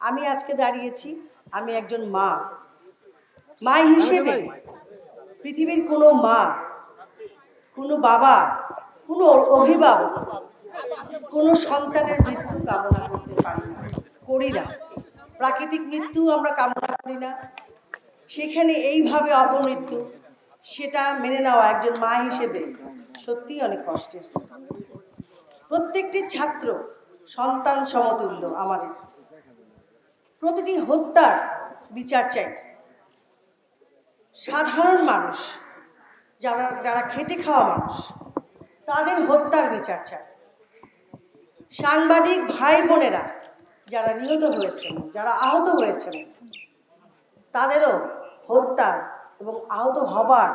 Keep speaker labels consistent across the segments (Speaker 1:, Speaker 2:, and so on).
Speaker 1: আমি আজকে দাঁড়িয়েছি, আমি একজন মা। মা হিসেবে পৃথিবীর কোনো মা, কোনো বাবা, কোনো অভিভাবক, কোনো সন্তানের মৃত্যু কামনা করতে পারি না, করি না। প্রাকৃতিক মৃত্যু আমরা কামনা করি না। সেখানে এইভাবে অপমৃত্যু, সেটা মেনে নেওয়া একজন মা হিসেবে সত্যিই অনেক কষ্টের। প্রত্যেকটি ছাত্র সন্তান সমতুল্য আমাদের। প্রতিটি হত্যার বিচার চাই। সাধারণ মানুষ, যারা যারা খেটে খাওয়া মানুষ, তাদের হত্যার বিচার চাই। সাংবাদিক ভাই বোনেরা যারা নিহত হয়েছেন, যারা আহত হয়েছেন, তাদেরও হত্যা এবং আহত হবার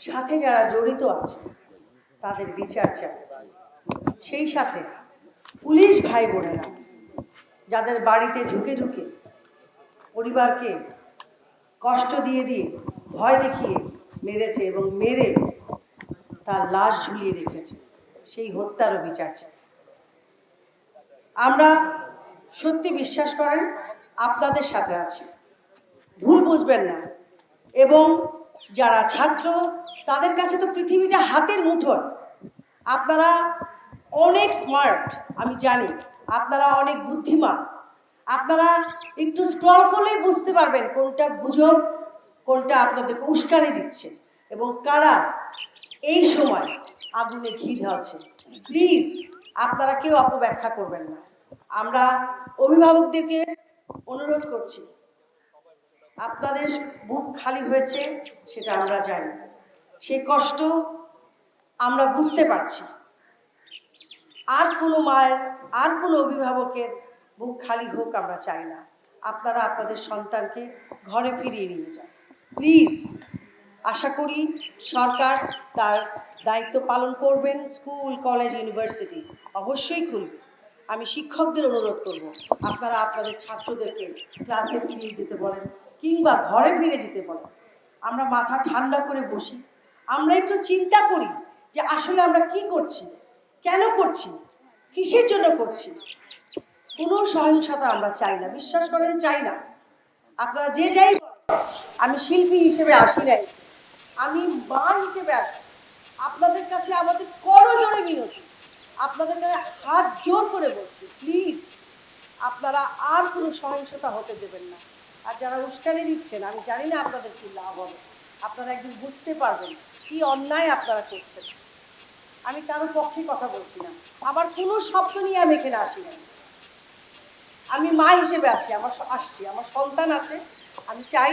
Speaker 1: সাথে যারা জড়িত আছে, তাদের বিচার চাই। সেই সাথে পুলিশ ভাই বোনেরা যাদের বাড়িতে ঢুকে ঢুকে পরিবারকে কষ্ট দিয়ে দিয়ে ভয় দেখিয়ে মেরেছে এবং মেরে তার লাশ ঝুলিয়ে রেখেছে, সেই হত্যারও বিচার চাই। আমরা সত্যি বিশ্বাস করেন, আপনাদের সাথে আছি। ভুল বুঝবেন না। এবং যারা ছাত্র, তাদের কাছে তো পৃথিবীটা হাতের মুঠোয়। আপনারা অনেক স্মার্ট আমি জানি। আপনারা অনেক বুদ্ধিমান। আপনারা একটু স্ক্রল করলেই বুঝতে পারবেন কোনটা গুজব, কোনটা আপনাদেরকে উস্কানি দিচ্ছে এবং কারা এই সময় আগুনে ঘি ঢালছে। প্লিজ আপনারা কেউ অপব্যাখ্যা করবেন না। আমরা অভিভাবকদেরকে অনুরোধ করছি, আপনাদের বুক খালি হয়েছে সেটা আমরা জানি। সেই কষ্ট আমরা বুঝতে পারছি। আর কোনো মায়ের, আর কোনো অভিভাবকের বুক খালি হোক আমরা চাই না। আপনারা আপনাদের সন্তানকে ঘরে ফিরিয়ে নিয়ে যান। প্লিজ আশা করি সরকার তার দায়িত্ব পালন করবেন স্কুল, কলেজ, ইউনিভার্সিটি। অবশ্যই খুলবে। আমি শিক্ষকদের অনুরোধ করব, আপনারা আপনাদের ছাত্রদেরকে ক্লাসে ফিরিয়ে দিতে বলেন কিংবা ঘরে ফিরে যেতে বলেন। আমরা মাথা ঠান্ডা করে বসি। আমরা একটু চিন্তা করি যে আসলে আমরা কি করছি? কেন করছি? কিসের জন্য করছি? কোনো সহিংসতা আমরা চাই না, বিশ্বাস করেন, চাই না। আপনারা যে যাই আমি শিল্পী হিসেবে আসি নাই। আমি মা হিসেবে আসি। আপনাদের কাছে আমাদের করো জোরে মিনতি। আপনাদের কাছে হাত জোর করে বলছি প্লিজ আপনারা আর কোনো সহিংসতা হতে দেবেন না। আর যারা উস্কানি দিচ্ছেন, আমি জানি না আপনাদের কি লাভ হবে। আপনারা একদিন বুঝতে পারবেন কি অন্যায় আপনারা করছেন। আমি কারোর পক্ষে কথা বলছি না। আমার কোনো শব্দ নিয়ে আমি এখানে আসি না আমি মা হিসেবে আছি, আমার আসছি, আমার সন্তান আছে। আমি চাই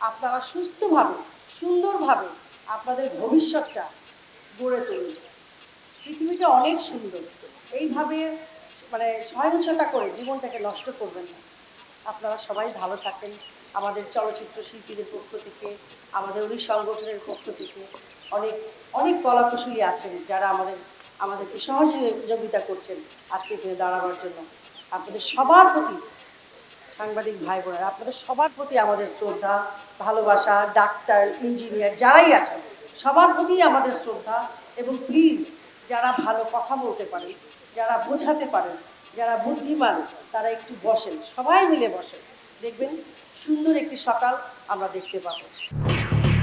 Speaker 1: আপনারা সুস্থভাবে, সুন্দরভাবে আপনাদের ভবিষ্যৎটা গড়ে তুলুন। পৃথিবীটা অনেক সুন্দর। এইভাবে মানে সহিংসতা করে জীবনটাকে নষ্ট করবেন না। আপনারা সবাই ভালো থাকেন। আমাদের চলচ্চিত্র শিল্পীদের পক্ষ থেকে, আমাদের উনি সংগঠনের পক্ষ থেকে অনেক অনেক কলাকুশলী আছেন যারা আমাদের, আমাদেরকে সহযোগিতা করছেন আজকে এখানে দাঁড়াবার জন্য। আপনাদের সবার প্রতি সাংবাদিক ভাই বোনেরা আপনাদের সবার প্রতি আমাদের শ্রদ্ধা, ভালোবাসা, ডাক্তার, ইঞ্জিনিয়ার যারাই আছেন, সবার প্রতি আমাদের শ্রদ্ধা এবং প্লিজ যারা ভালো কথা বলতে পারেন, যারা বোঝাতে পারেন, যারা বুদ্ধিমান, তারা একটু বসেন, সবাই মিলে বসেন। দেখবেন সুন্দর একটি সকাল আমরা দেখতে পাবো।